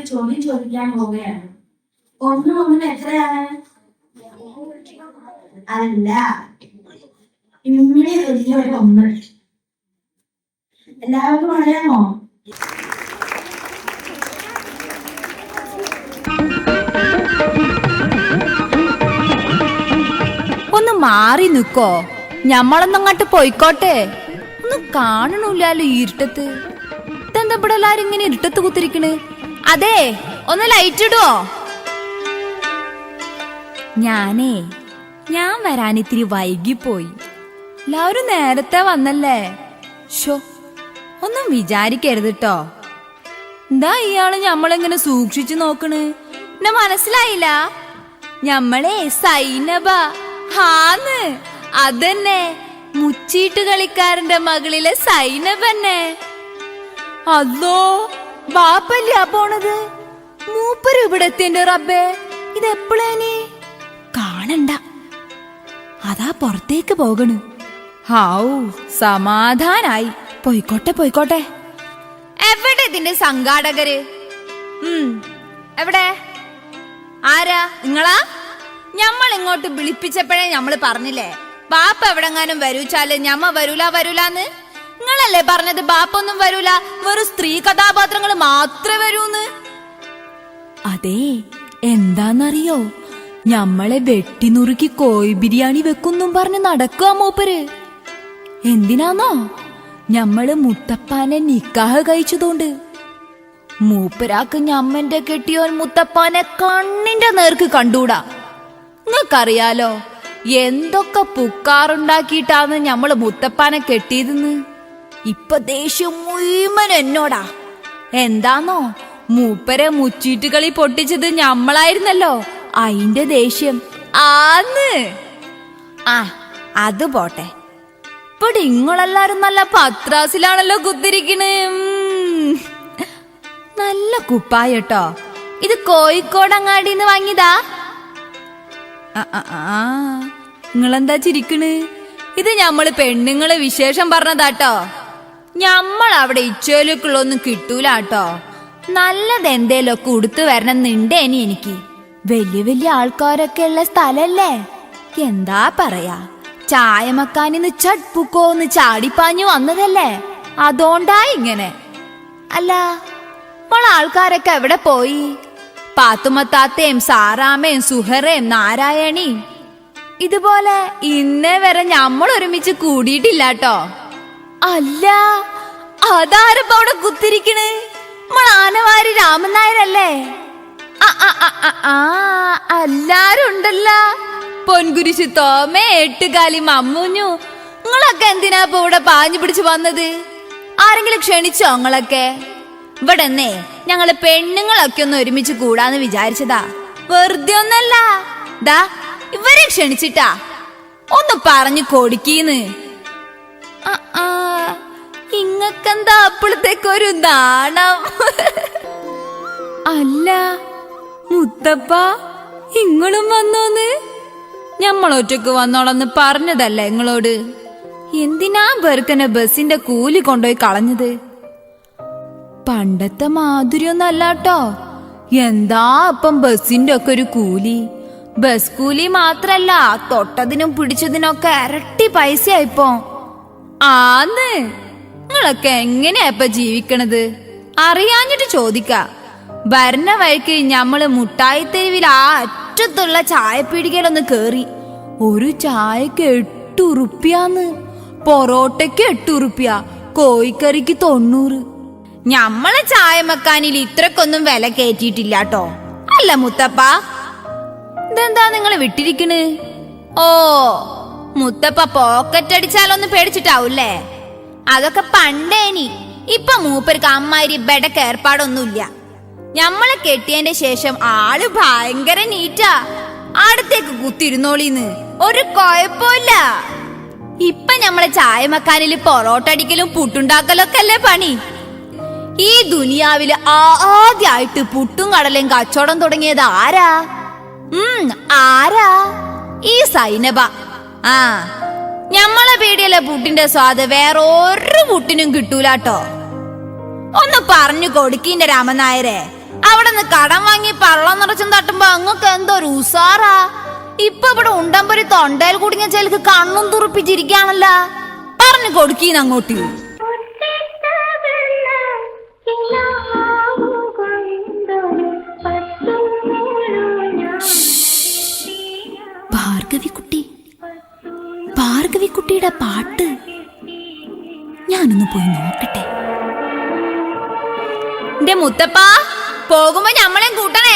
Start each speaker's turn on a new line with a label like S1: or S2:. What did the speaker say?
S1: ഒരു ചോദ്യം ചോദിക്കാൻ പോവുകയാണ്. ഒന്ന് ഒന്ന് എത്രയാണ്? അല്ല. ഇമ്മിണി വലിയൊരു ഒന്ന് എല്ലാവർക്കും അറിയാമോ?
S2: ഒന്ന് മാറി നിക്കോ. ഞമ്മളൊന്നങ്ങോട്ട് പോയിക്കോട്ടെ. ഒന്നും കാണണില്ലല്ലോ ഇരുട്ടത്ത്. ഇതെന്താ ഇവിടെ എല്ലാരും ഇങ്ങനെ ഇരുട്ടത്ത് കുത്തിരിക്കണ്? അതെ ഒന്ന് ലൈറ്റ് ഇടുവോ? ഞാനേ ഞാൻ വരാൻ ഇത്തിരി വൈകിപ്പോയി. എല്ലാവരും നേരത്തെ വന്നല്ലേ? ഷോ ഒന്നും വിചാരിക്കരുത് ട്ടോ. എന്താ ഇയാൾ ഞമ്മളെങ്ങനെ സൂക്ഷിച്ചു നോക്കണ്? എന്നെ മനസ്സിലായില്ല. ഞമ്മളെ സൈനബ ഹാന്ന് അതന്നെ മുച്ചീട്ട് കളിക്കാരന്റെ മകളിലെ സൈനബന്നെ. അല്ലോ ബാപ്പല്ല പോണത്? മൂപ്പര് ഇവിടെ എത്തിയന്റെ റബ്ബേ. ഇത് എപ്പോഴേനെ കാണണ്ട. അതാ പുറത്തേക്ക് പോകണു. ഹൗ സമാധാനായി. പോയിക്കോട്ടെ പോയിക്കോട്ടെ. എവിടെ ഇതിന്റെ സംഘാടകര്? എവിടെ? ആരാ? നിങ്ങളാ? ഞമ്മൾ ഇങ്ങോട്ട് വിളിപ്പിച്ചപ്പോഴേ ഞമ്മൾ പറഞ്ഞില്ലേ? ബാപ്പ എവിടെങ്ങാനും വരൂച്ചാൽ ഞമ്മ വരൂല വരൂലാന്ന്? നിങ്ങളല്ലേ പറഞ്ഞത് ബാപ്പൊന്നും വരൂല? വെറും സ്ത്രീ കഥാപാത്രങ്ങൾ മാത്രമേ വരൂന്ന്? അതെ എന്താന്നറിയോ? ഞമ്മളെ വെട്ടിനുറുക്കി കോഴി ബിരിയാണി വെക്കുന്നും പറഞ്ഞ് നടക്കുക മൂപ്പര്. എന്തിനാന്നോ? ഞമ്മൾ മുത്തപ്പാനെ നിക്കാഹ് കഴിച്ചതുകൊണ്ട് മൂപ്പരാക്ക് ഞമ്മന്റെ കെട്ടിയോൻ മുത്തപ്പാനെ കണ്ണിന്റെ നേർക്ക് കണ്ടൂടാ. നിങ്ങൾക്കറിയാലോ എന്തൊക്കെ പുക്കാറുണ്ടാക്കിയിട്ടാന്ന് ഞമ്മൾ മുത്തപ്പാനെ കെട്ടിയതെന്ന്? ഇപ്പൊ ദേഷ്യം മുഴുവൻ എന്നോടാ. എന്താന്നോ? മൂപ്പരെ മുച്ചീട്ട് കളി പൊട്ടിച്ചത് ഞമ്മളായിരുന്നല്ലോ. അയിന്റെ ദേഷ്യം ആന്ന്. ആ അത് പോട്ടെ. ഇപ്പൊ ഇങ്ങളെല്ലാരും നല്ല പത്രാസിലാണല്ലോ കുത്തിരിക്കണേ. നല്ല കുപ്പായട്ടോ ഇത് കോഴിക്കോട് അങ്ങാടിന്ന് വാങ്ങിയതാ. നിങ്ങളെന്താ ചിരിക്കണ്? ഇത് ഞമ്മൾ പെണ്ണുങ്ങൾ വിശേഷം പറഞ്ഞതാട്ടോ ഞമ്മൾ അവിടെ ഇച്ചോലൊക്കെയുള്ളൊന്നും കിട്ടൂലാട്ടോ. നല്ലത് എന്തേലൊക്കെ ഉടുത്തു വരണം നിണ്ട് ഇനി എനിക്ക്. വലിയ വലിയ ആൾക്കാരൊക്കെ ഉള്ള സ്ഥലല്ലേ? എന്താ പറയാ? ചായമക്കാനിന്ന് ചട്പുക്കോന്ന് ചാടിപ്പാഞ്ഞു വന്നതല്ലേ? അതോണ്ടാ ഇങ്ങനെ. അല്ല ഇപ്പോൾ ആൾക്കാരൊക്കെ എവിടെ പോയി? പാത്തുമത്താത്തയും സാറാമയും സുഹറയും നാരായണി. ഇതുപോലെ ഇന്നേ വരെ നമ്മൾ ഒരുമിച്ച് കൂടിയിട്ടില്ല കേട്ടോ അല്ല അതാരപ്പ അവിടെ കുത്തിരിക്കണ്? നമ്മൾ ആനവാരി രാമൻ നായരല്ലേ? എല്ലാരും ഉണ്ടല്ല. പൊൻകുരിശു തോമേ എട്ടുകാലി മമ്മൂഞ്ഞു. നിങ്ങളൊക്കെ എന്തിനാ ഇപ്പൊ ഇവിടെ പാഞ്ഞു പിടിച്ചു വന്നത്? ആരെങ്കിലും ക്ഷണിച്ചോ നിങ്ങളൊക്കെ? ഇവിടെ എന്നേ ഞങ്ങൾ പെണ്ണുങ്ങളൊക്കെ ഒന്ന് ഒരുമിച്ച് കൂടാന്ന് വിചാരിച്ചതാ. വെറുതെ ഒന്നല്ല. ദാ ഇവരെ ക്ഷണിച്ചിട്ടാ. ഒന്ന് പറഞ്ഞു കൊടുക്കീന്ന്. ഇങ്ങക്കെന്താ അപ്പോഴത്തേക്കൊരു നാണം? അല്ല മുത്തപ്പ ഇങ്ങളും വന്നോന്ന്? ഞമ്മൾ ഒറ്റയ്ക്ക് വന്നോളന്ന് പറഞ്ഞതല്ല ഇങ്ങളോട്? എന്തിനാ ബെർക്കനെ ബസിന്റെ കൂലി കൊണ്ടുപോയി കളഞ്ഞത്? പണ്ടത്തെ മാധുര്യൊന്നല്ലാട്ടോ എന്താ അപ്പം ബസിന്റെ ഒക്കെ ഒരു കൂലി? ബസ് കൂലി മാത്രല്ല തൊട്ടതിനും പിടിച്ചതിനൊക്കെ ഇരട്ടി പൈസയായിപ്പോ. ആന്ന്. നിങ്ങളൊക്കെ എങ്ങനെയാ ഇപ്പൊ ജീവിക്കണത്? അറിയാഞ്ഞിട്ട് ചോദിക്ക. വരുന്ന വഴിക്ക് ഞമ്മൾ മുട്ടായി തെരുവിൽ ആ അറ്റത്തുള്ള ചായപ്പീടികയിലൊന്ന് കേറി. ഒരു ചായക്ക് എട്ടുറുപ്യാന്ന് പൊറോട്ടയ്ക്ക് എട്ടുറുപ്യ കോഴിക്കറിക്ക് തൊണ്ണൂറ്. ഞമ്മളെ ചായ മക്കാനിൽ ഇത്രക്കൊന്നും വില കയറ്റിയിട്ടില്ല കേട്ടോ അല്ല മുത്തപ്പ. ഇതെന്താ നിങ്ങൾ വിട്ടിരിക്കണ്? ഓ മുത്തപ്പ പോക്കറ്റ് അടിച്ചാലൊന്ന് പേടിച്ചിട്ടാവൂല്ലേ? അതൊക്കെ പണ്ടേനി. ഇപ്പൊ മൂപ്പർക്ക് അമ്മാരി ബെടക്ക് ഏർപ്പാടൊന്നുമില്ല. ഞമ്മളെ കെട്ടിയതിന്റെ ശേഷം ആൾ ഭയങ്കര നീറ്റാ. അടുത്തേക്ക് കുത്തിരുന്നോളിന്ന്. ഒരു കൊഴപ്പില്ല ഇപ്പൊ ഞമ്മളെ ചായമക്കാനിൽ പൊറോട്ട അടിക്കലും പുട്ടുണ്ടാക്കലൊക്കെ അല്ലേ പണി. ഈ ദുനിയാവിൽ ആദ്യായിട്ട് പുട്ടും കടലയും കച്ചവടം തുടങ്ങിയത് ആരാ? ഉം ആരാ? ഈ സൈനബ. ആ ഞമ്മളെ പേടിയല്ലേ പുട്ടിന്റെ സ്വാദ്? വേറെ ഒരു പുട്ടിനും കിട്ടൂലാട്ടോ. ഒന്ന് പറഞ്ഞു കൊടുക്കിന്റെ രാമനായരെ. അവിടെ നിന്ന് കടം വാങ്ങി പള്ളം നിറച്ചും തട്ടുമ്പോ അങ്ങക്ക് എന്തോ ഒരു ഉസാറാ. ഇപ്പൊ ഇവിടെ ഉണ്ടമ്പൊരി തൊണ്ടയിൽ കുടുങ്ങിയ ചെലക്ക് കണ്ണും തുറപ്പിച്ചിരിക്കാണല്ല പറഞ്ഞു കൊടുക്കീന്ന് അങ്ങോട്ട്. ഭാർഗവിക്കുട്ടിയുടെ പാട്ട് ഞാനൊന്ന് പോയി നോക്കട്ടെ. എന്റെ മുത്തപ്പ പോകുമ്പോ ഞമ്മളെയും കൂട്ടണേ.